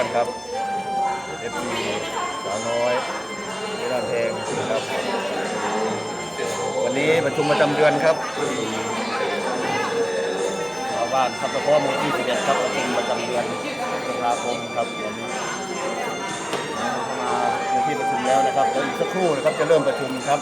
านครับเอฟซีสาวน้อยเวลาแพงครับ วันนี้ประชุมประจำเดือนครับชาวบ้านทับตะโพหมู่ที่11ครับประชุมประจำเดือนพฤษภาคมครับวันนี้มาในที่ประชุมแล้วนะครับเดี๋ยวอีกสักครู่นะครับจะเริ่มประชุมครับ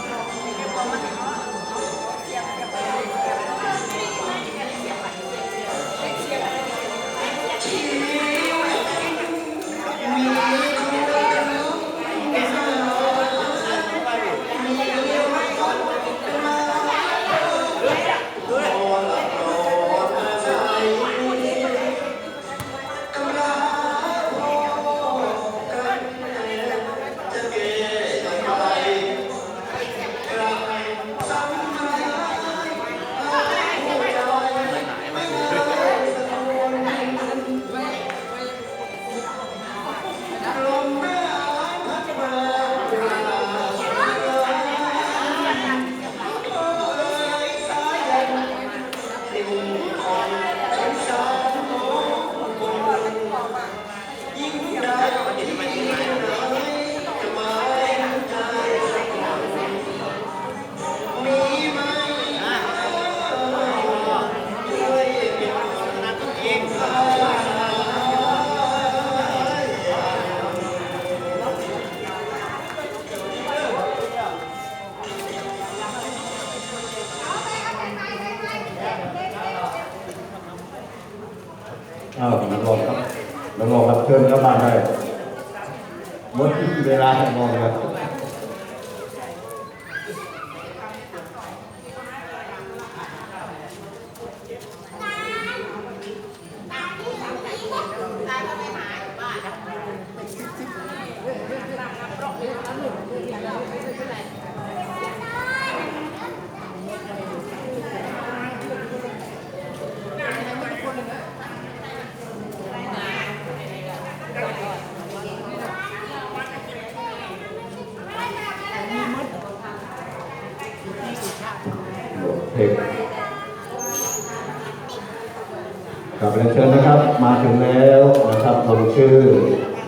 ครับเรียนเชิญนะครับมาถึงแล้วนะครับลงชื่อ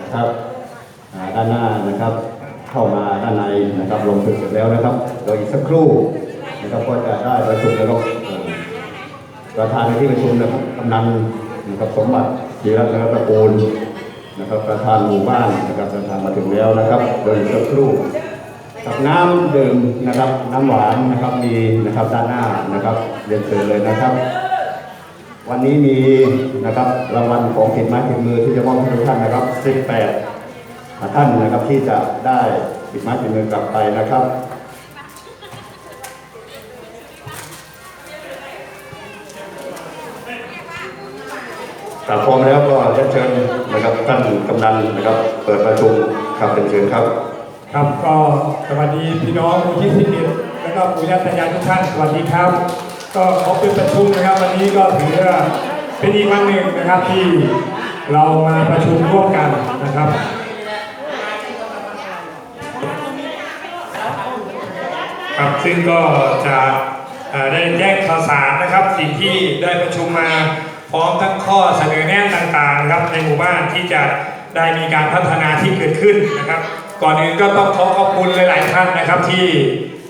นะครับด้านหน้านะครับ เข้ามาด้านในนะครับลงชื่อเสร็จแล้วนะครับเดี๋ยวอีกสักครู่นะครับก็จะได้ประชุมแล้วก็ประธานในที่ประชุมนะครับกำนันนะครับสมบัติจีรัตน์นะครับตะกูลนะครับประธานหมู่บ้านนะครับประธานมาถึงแล้วนะครับเดี๋ยอีกสักครู่กับน้ำดื่มนะครับน้ำหวานนะครับมีนะครับด้านหน้านะครับเรียนเชิญเลยนะครับ วันนี้มีนะครับรางวัลของผิดไม้ผิดมือที่จะมอบให้ทุกท่านนะครับ 18 ท่านนะครับที่จะได้ผิดไม้ผิดมือกลับไปนะครับถ้าพร้อมแล้วก็เรียนเชิญนะครับท่านกำนันนะครับ เปิดประชุมครับเป็นเชิญครับ ครับก็สวัสดีพี่น้องมูลที่สิบเอ็ดแล้วก็ปู่ย่าตายายทุกท่านสวัสดีครับ ก็ขอเป็นประชุมนะครับ วันนี้ก็ถือว่าเป็นอีกวันหนึ่งนะครับที่เรามาประชุมร่วมกันนะครับ ครับซึ่งก็จะได้แจ้งข่าวสารนะครับ สิ่งที่ได้ประชุมมาพร้อมทั้งข้อเสนอแนะต่างๆครับในหมู่บ้านที่จะได้มีการพัฒนาที่เกิดขึ้นนะครับ ก่อนอื่นก็ต้องขอขอบคุณหลายๆท่านนะครับที่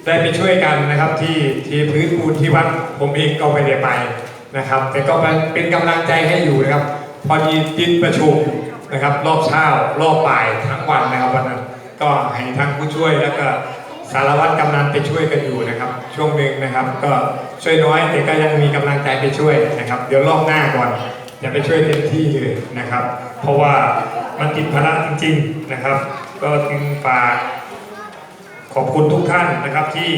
ได้ไปช่วยกันนะครับที่ที่พื้นปูนที่วัดผมเองก็ไม่ได้ไปนะครับ แต่ก็เป็นกำลังใจให้อยู่นะครับ พอดีติดประชุมนะครับ รอบเช้ารอบบ่ายทั้งวันนะครับวันนั้นก็ให้ทั้งผู้ช่วยแล้วก็ สารวัตรกำนันไปช่วยกันอยู่นะครับ ช่วงหนึ่งนะครับ ก็ช่วยน้อยแต่ก็ยังมีกำลังใจไปช่วยนะครับ เดี๋ยวรอบหน้าก่อนจะไปช่วยเต็มที่เลยนะครับ เพราะว่ามันติดภาระจริง ๆนะครับ ก็จึงฝากขอบคุณทุกท่านนะครับที่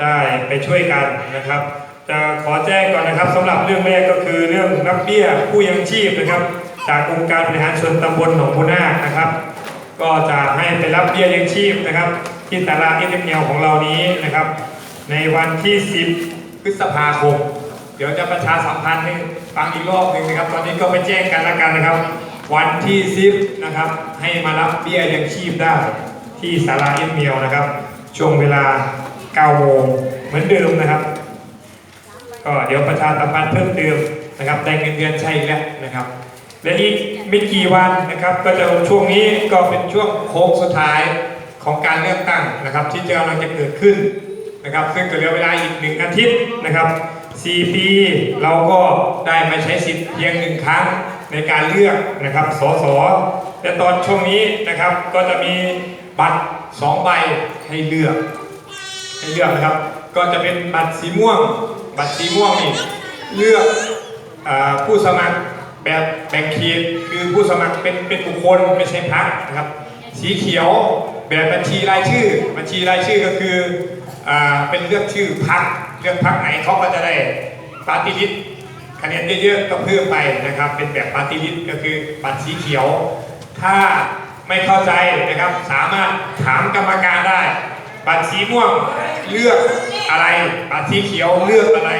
ได้ไปช่วยกันนะครับ จะขอแจ้งก่อนนะครับสำหรับเรื่องแรกก็คือเรื่องรับเบี้ยผู้ยังชีพนะครับ จากองค์การบริหารส่วนตำบลหนองบัวนาคนะครับ ก็จะให้ไปรับเบี้ยยังชีพนะครับ ที่ตลาดเอ็มเอของเรานี้นะครับ ในวันที่ 10 พฤษภาคม เดี๋ยวจะประชาสัมพันธ์ให้ฟังอีกรอบหนึ่งนะครับ ตอนนี้ก็ไปแจ้งกันแล้วกันนะครับ วันที่ 10 นะครับ ให้มารับเบี้ยยังชีพได้ที่สาราเอ็มเอนะครับ ช่วงเวลา 9 โมงเหมือนเดิมนะครับ ก็เดี๋ยวประชาสัมพันธ์เพิ่มเติมนะครับได้เงินเดือนใช่แล้วนะครับ และอีกไม่กี่วันนะครับก็จะช่วงนี้ก็เป็นช่วงโค้งสุดท้ายของการเลือกตั้งนะครับ ที่จะกำลังจะเกิดขึ้นนะครับ ซึ่งก็เหลือเวลาอีกหนึ่งอาทิตย์นะครับ 4 ปีเราก็ได้มาใช้สิทธิ์เพียงหนึ่งครั้งในการเลือกนะครับสสแต่ตอนช่วงนี้นะครับก็จะมีบัตรสองใบให้เลือกให้เลือกนะครับ ก็จะเป็นบัตรสีม่วง บัตรสีม่วงนี่เลือกอผู้สมัคร แบบแบ่งเขตคือผู้สมัครเป็นเป็นบุคคลไม่ใช่พรรคนะครับ สีเขียวแบบบัญชีรายชื่อ บัญชีรายชื่อก็คืออาเป็นเลือกชื่อพรรคเลือกพรรคไหนเขาก็จะได้ปาร์ตี้ลิสต์คะแนนเยอะๆก็เพิ่มไปนะครับ เป็นแบบปาร์ตี้ลิสต์ก็คือบัตรสีเขียว ถ้าไม่เข้าใจนะครับสามารถถามกรรมการได้ บัตรสีม่วงเลือกอะไร บัตรสีเขียวเลือกอะไร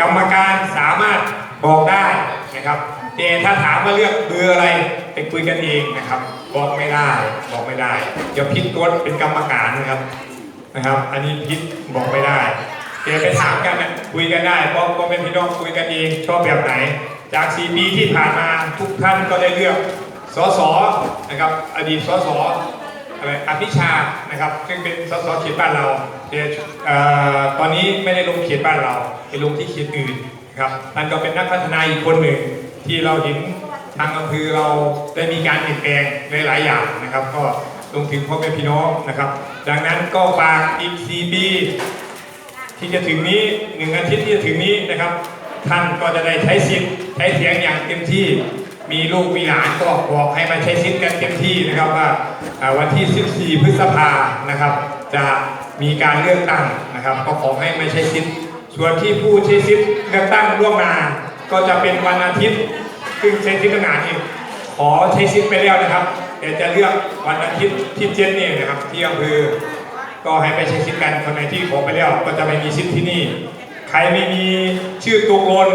กรรมการสามารถบอกได้ นะครับแต่ถ้าถามว่าเลือกเบอร์อะไรไปคุยกันเองนะครับ บอกไม่ได้บอกไม่ได้เดี๋ยวพิดตัวเป็นกรรมการนะครับนะครับ อันนี้พิดบอกไม่ได้เดี๋ยวไปถามกันคุยกันได้เพราะเพราะเป็นพี่น้องคุยกันเองชอบแบบไหน จากสี่ปีที่ผ่านมาทุกท่านก็ได้เลือกสสนะครับ อดีตสสอะไรอภิชานะครับ ซึ่งเป็นสสเขตบ้านเราเดี๋ยวตอนนี้ไม่ได้ลงเขตบ้านเราไปลงที่เขตอื่น ครับท่านก็เป็นนักพัฒนาอีกคนหนึ่งที่เราเห็นทางอำเภอเราได้มีการเปลี่ยนแปลงในหลายอย่างนะครับ ก็ลงถึงพ่อแม่พี่น้องนะครับ ดังนั้นก็ฝากอีก4ปีที่จะถึงนี้หนึ่งอาทิตย์ที่จะถึงนี้นะครับ ท่านก็จะได้ใช้สิทธิ์ใช้เสียงอย่างเต็มที่มีลูกมีหลานก็บอกให้มาใช้สิทธิ์กันเต็มที่นะครับว่าอ่าวันที่ 14 พฤษภานะครับ จะมีการเลือกตั้งนะครับ ก็ขอให้มาใช้สิทธิ์ ส่วนที่ผู้ใช้สิทธิ์เลือกตั้งล่วงหน้าก็จะเป็นวันอาทิตย์ ซึ่งใช้สิทธิ์ล่วงหน้านี่ขอใช้สิทธิ์ไปแล้วนะครับแต่จะเลือกวันอาทิตย์ที่เจ็ดนี่นะครับที่อำเภอก็ให้ไปใช้สิทธิ์กันคนไหนที่ขอไปแล้วก็จะไม่มีสิทธิ์ที่นี่ ใครไม่มีชื่อตกหลน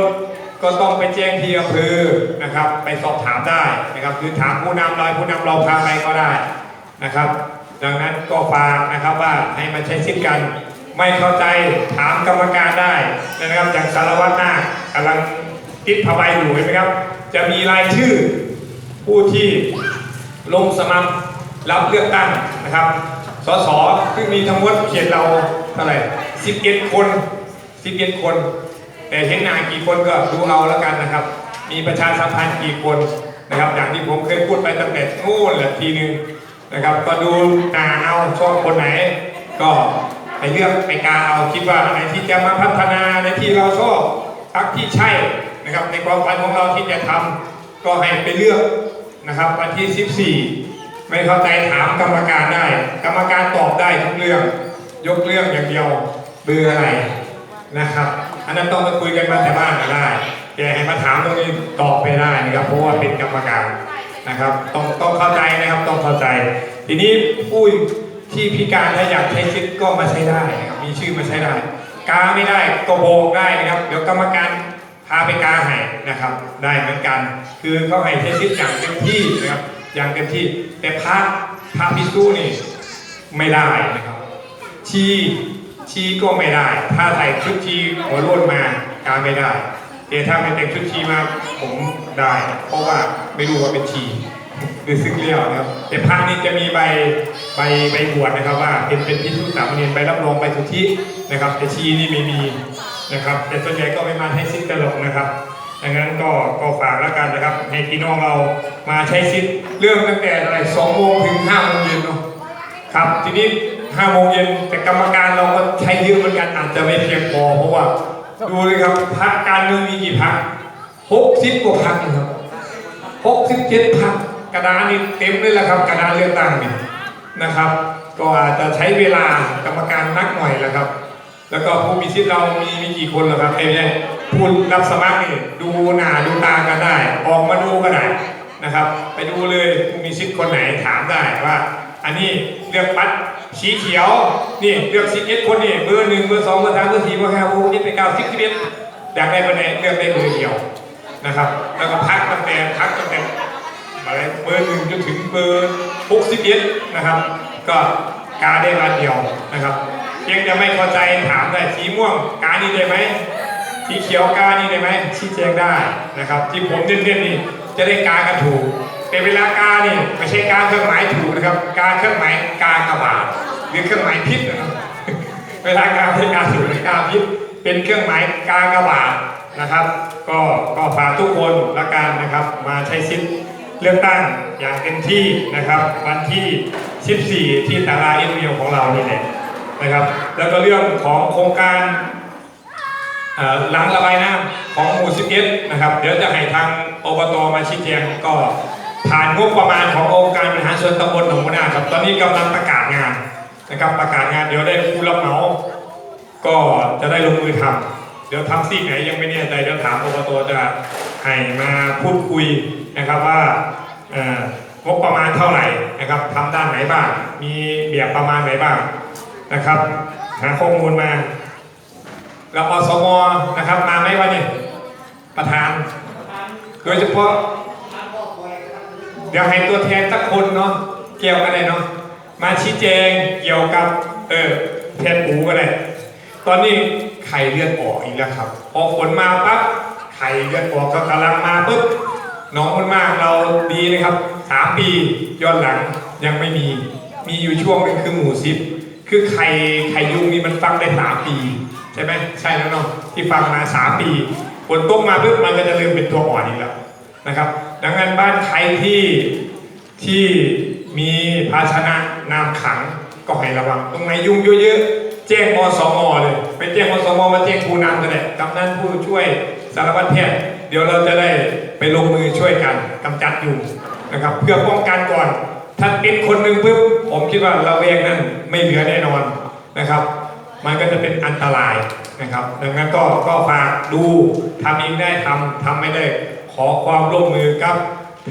ก็ต้องไปแจ้งที่อำเภอนะครับ ไปสอบถามได้นะครับคือถามผู้นำเราผู้นำเราพาไปก็ได้นะครับ ดังนั้นก็ฝากนะครับว่าให้มาใช้สิทธิ์กัน ไม่เข้าใจถามกรรมการได้นะครับอย่างสารวัตรหน้าคกำลังติดผ้าใบอยู่เห็นไหมครับ จะมีรายชื่อผู้ที่ลงสมัครรับเลือกตั้งนะครับ สสซึ่งมีทั้งหมดเขตเราเท่าไหร่11 คน 11 คน แต่เห็นหน้ากี่คนก็ดูเอาแล้วกันนะครับ มีประชาสัมพันธ์กี่คนนะครับอย่างที่ผมเคยพูดไปตั้งแต่นู่นแหละทีนึงนะครับ ก็ดูหน้าเอาชอบคนไหนก็ ไปเลือกไปกาเอาคิดว่าไหนที่จะมาพัฒนาในที่เราชอบพักที่ใช่นะครับ ในความฝันของเราที่จะทำก็ให้ไปเลือกนะครับวันที่ 14 ไม่เข้าใจถามกรรมการได้ กรรมการตอบได้ทุกเรื่อง ยกเรื่องอย่างเดียวเบอร์อะไรนะครับอันนั้นต้องมาคุยกันมาแต่บ้านก็ได้แต่ให้มาถามตรงนี้ตอบไม่ได้นะครับ เพราะว่าเป็นกรรมการนะครับ ต้องต้องเข้าใจนะครับต้องเข้าใจ ทีนี้ผู้ ที่พิการและอยากใช้สิทธิ์ก็มาใช้ได้นะครับมีชื่อมาใช้ได้ กาไม่ได้ก็โบกได้นะครับ เดี๋ยวกรรมการพาไปกาให้นะครับ ได้เหมือนกัน คือเขาให้ใช้ชีวิตอย่างเต็มที่นะครับอย่างเต็มที่แต่พระพระพิสูนี่ไม่ได้นะครับชีชีก็ไม่ได้ ถ้าใส่ชุดชีหัวโล้นมากาไม่ได้แต่ถ้าไม่แต่งชุดชีมาผมได้ เพราะว่าไม่รู้ว่าเป็นชี หรือซึ่งเรียกนะครับแต่พระนี่จะมีใบใบใบบวชนะครับว่าเป็นเป็นพิสุสามเณรใบรับรองใบสุทธินะครับแต่ชีนี่ไม่มีนะครับ แต่ส่วนใหญ่ก็ไม่มาใช้สิทธิ์ตลกนะครับดังนั้นก็ก็ฝากแล้วกันนะครับให้พี่น้องเรามาใช้สิทธิ์เรื่องตั้งแต่อะไรสองโมงถึงห้าโมงเย็นเนาะครับทีนี้ห้าโมงเย็นแต่กรรมการเราก็ใช้เยอะเหมือนกันอาจจะไม่เพียงพอเพราะว่า ดูเลยครับพรรคการเมืองมีกี่พรรคหกสิบกว่าพรรคนะครับหกสิบเจ็ดพรรค กระดานนี่เต็มเลยละครับกระดานเลือกตั้งนี่นะครับ ก็อาจจะใช้เวลากรรมการนักหน่อยแหละครับ แล้วก็ผู้มีสิทธิ์เรามีมีกี่คนเหรอครับเอ้ยผู้รับสมัครนี่ดูหน้าดูตากันได้ ออกมาดูก็ได้นะครับ ไปดูเลยผู้มีสิทธิ์คนไหนถามได้ว่า อันนี้เลือกบัตรสีเขียวนี่เลือกสิบเอ็ดคนนี่เบอร์หนึ่งเบอร์สองเบอร์สามเบอร์สี่เบอร์ห้าเบอร์หกเจ็ดแปดเก้าสิบสิบเอ็ดอยากได้เบอร์ไหนเลือกได้เบอร์เดียวนะครับ แล้วก็พักตั้งแต่พักตั้งแต่ อะไรเบอร์หนึ่งจนถึงเบอร์หกสิบเอ็ดนะครับ ก็กาได้วันเดียวนะครับเพียงจะไม่เข้าใจถามได้สีม่วงกานี่ได้ไหมสีเขียวกานี่ได้ไหมชี้แจงได้นะครับ ที่ผมเน้นๆนี่จะได้กากันถูกแต่เวลากานี่ไม่ใช่กาเครื่องหมายถูกนะครับกาเครื่องหมายกากระบาดหรือเครื่องหมายพิษนะครับเวลากาเป็นกาถูกหรือกาพิษเป็นเครื่องหมายกากระบาดนะครับ ก็ก็ฝากทุกคนละกันนะครับ มาใช้สิทธิ์ เลือกตั้งอย่างเต็มที่นะครับ วันที่ 14 ที่ตาราเอ็นวิวของเรานี่แหละนะครับ แล้วก็เรื่องของโครงการเอ่อหลังระบายน้ำของหมู่11นะครับ เดี๋ยวจะให้ทางอบตมาชี้แจงก็ผ่านงบประมาณขององค์การบริหารส่วนตำบลหนองบัวนาครับ ตอนนี้กำลังประกาศงานนะครับประกาศงานเดี๋ยวได้ผู้รับเหมาก็จะได้ลงมือทำเดี๋ยวทำซีกไหนยังไม่แน่ใจเดี๋ยวถามอบตจะให้มาพูดคุย นะครับว่าอ่องบประมาณเท่าไหร่นะครับทำด้านไหนบ้าง มีแบบประมาณไหนบ้างนะครับหาข้อมูลมาแล้วอสมนะครับมาไหมวะนี่ประธาน โดยเฉพาะ เดี๋ยวให้ตัวแทนสักคนเนาะเกี่ยวกันเลยเนาะมาชี้แจงเกี่ยวกับเออแทนปูกันเลยตอนนี้ไข่เลือดออกอีกแล้วครับ พอฝนมาปั๊บไข่เลือดออกก็กำลังมาปุ๊บ น้องมากเราดีนะครับสามปีย้อนหลังยังไม่มี มีอยู่ช่วงนึงคือหมูซิปคือไข่ไข่ยุงนี่มันฟังได้สามปี ใช่ไหมใช่แล้วเนาะที่ฟังมาสามปีฝนตกมาปุ๊บมันก็จะเริ่มเป็นตัวอ่อนอีกแล้วนะครับ ดังนั้นบ้านใครที่ที่มีภาชนะน้ำขังก็ให้ระวัง ตรงไหนยุ่งเยอะๆแจ้งมสมเลยไปแจ้งมสมมาแจ้งผู้นำกันเลยกำนันผู้ช่วยสารวัตรแพทย์ เดี๋ยวเราจะได้ไปลงมือช่วยกันกำจัดยุงนะครับ เพื่อป้องกันก่อน ถ้าเป็นคนหนึ่งปุ๊บผมคิดว่าเราเองนั้นไม่เหลือแน่นอนนะครับ มันก็จะเป็นอันตรายนะครับ ดังนั้นก็ก็ฝากดูทำเองได้ทำทำไม่ได้ขอความร่วมมือกับ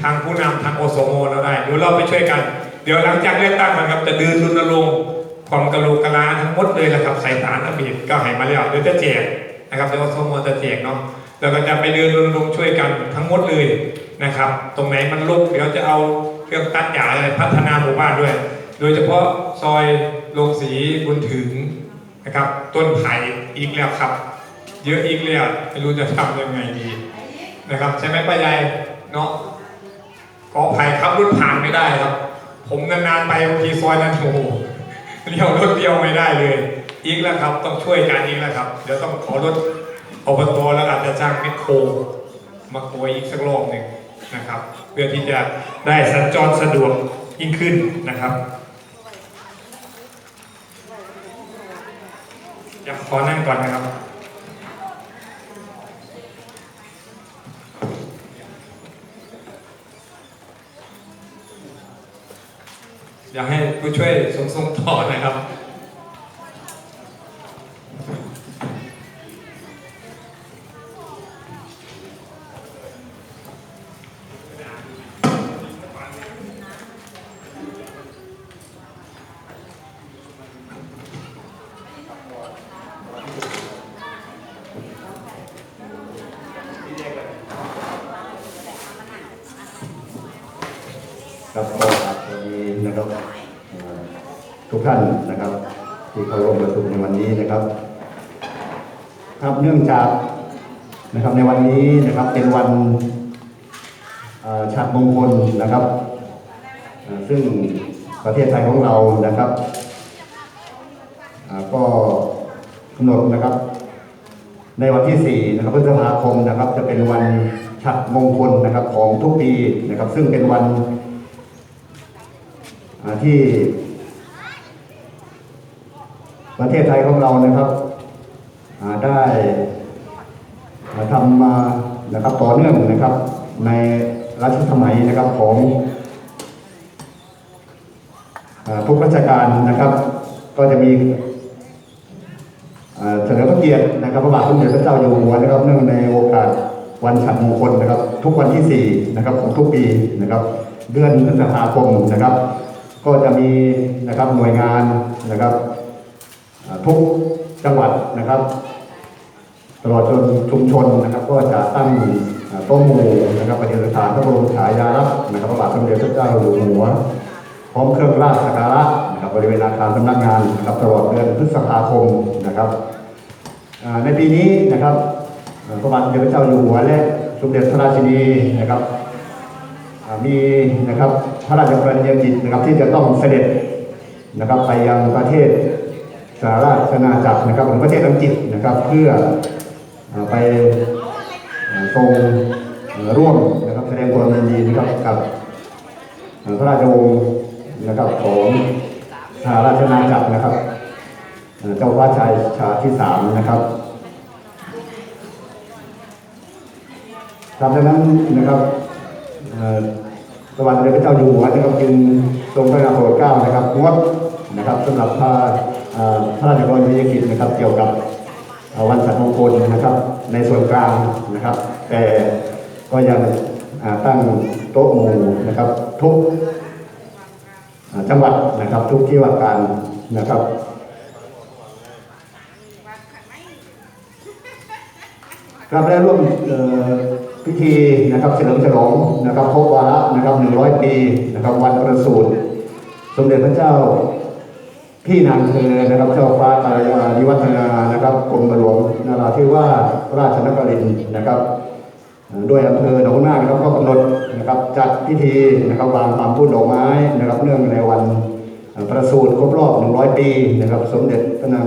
ทางผู้นำทางโอสโมเราได้เดี๋ยวเราไปช่วยกัน เดี๋ยวหลังจากเลือกตั้งนะครับจะเดินรณรงค์ความกระโหลกกระลาทั้งหมดเลยแหละครับใส่สารอบีดก็ให้มาแล้วเดี๋ยวจะแจกนะครับเดี๋ยวโอสโมจะแจกเนาะ แล้วก็จะไปเดินรณรงค์ช่วยกันทั้งหมดเลยนะครับ ตรงไหนมันลุกเดี๋ยวจะเอาเครื่องตัดหญ้าอะไรพัฒนาหมู่บ้านด้วย โดยเฉพาะซอยโรงสีบุญถึงนะครับ ต้นไผ่อีกแล้วครับ เยอะอีกแล้วไม่รู้จะทำยังไงดีนะครับใช่ไหมป้าใหญ่เนาะกอไผ่ครับรถผ่านไม่ได้ครับ ผมนานๆไปบางทีซอยนั้นโอ้โหเลี้ยวรถเดียวไม่ได้เลย อีกแล้วครับ ต้องช่วยกันอีกแล้วครับ เดี๋ยวต้องขอรถ อบตแล้วอาจจะจ้างแมคโครมาโกยอีกสักรอบหนึ่งนะครับ เพื่อที่จะได้สัญจรสะดวกยิ่งขึ้นนะครับเดี๋ยวขอนั่งก่อนนะครับอยากให้ผู้ช่วยส่งส่งต่อนะครับ ครับก็สวัสดีนะครับทุกท่านนะครับ ที่เข้าร่วมประชุมในวันนี้นะครับ ครับเนื่องจากนะครับในวันนี้นะครับเป็นวันเอ่อฉัตรมงคลนะครับ ซึ่งประเทศไทยของเรานะครับก็กำหนดนะครับ ในวันที่4นะครับพฤษภาคมนะครับ จะเป็นวันฉัตรมงคลนะครับของทุกปีนะครับ ซึ่งเป็นวัน ที่ ประเทศไทยของเรานะครับได้ทำมานะครับต่อเนื่องนะครับ ในรัชสมัยนะครับของทุกราชการนะครับ ก็จะมีเฉลิมพระเกียรตินะครับพระบาทสมเด็จพระเจ้าอยู่หัวนะครับ เนื่องในโอกาสวันฉัตรมงคลนะครับ ทุกวันที่4นะครับของทุกปีนะครับ เดือนพฤษภาคมนะครับ ก็จะมีนะครับหน่วยงานนะครับทุกจังหวัดนะครับตลอดจนชุมชนนะครับ ก็จะตั้งโต๊ะหมู่นะครับปฏิสถานพระบรมฉายาลักษณ์นะครับพระบาทสมเด็จพระเจ้าอยู่หัวพร้อมเครื่องราชสักการะนะครับบริเวณอาคารสำนักงานนะครับตลอดเดือนพฤษภาคมนะครับในปีนี้นะครับพระบาทสมเด็จพระเจ้าอยู่หัวและสมเด็จพระราชินีนะครับ มีนะครับพระราชกรณียกิจนะครับที่จะต้องเสด็จนะครับไปยังประเทศสหราชอาณาจักรนะครับหรือประเทศอังกฤษนะครับเพื่อไปทรงร่วมนะครับแสดงความยินดีนะครับกับพระราชวงศ์นะครับของสหราชอาณาจักรนะครับ เจ้าฟ้าชายชาที่สามนะครับครับดังนั้นนะครับ สวัสดีพระเจ้าอยู่หัวนะครับจึงทรงพระนามโปรดเกล้านะครับงดนะครับสำหรับพระพระราชกรณียกิจนะครับ เกี่ยวกับวันสัตว์มงคลนะครับ ในส่วนกลางนะครับ แต่ก็ยังตั้งโต๊ะหมู่นะครับ ทุกจังหวัดนะครับ ทุกที่ว่าการนะครับครับได้ร่วมเอ่อ พิธีนะครับเฉลิมฉลองนะครับครบวาระนะครับ100 ปีนะครับวันประสูติสมเด็จพระเจ้าพี่นางเธอนะครับเจ้าฟ้าตายานิวัฒนานะครับกรมหลวงนราธิวาสราชนครินนะครับด้วยอำเภอหนองนาคนะครับก็กำหนดนะครับจัดพิธีนะครับวางความพุ่ดอกไม้นะครับเนื่องในวันประสูติครบรอบ 100 ปีนะครับ สมเด็จพระนาง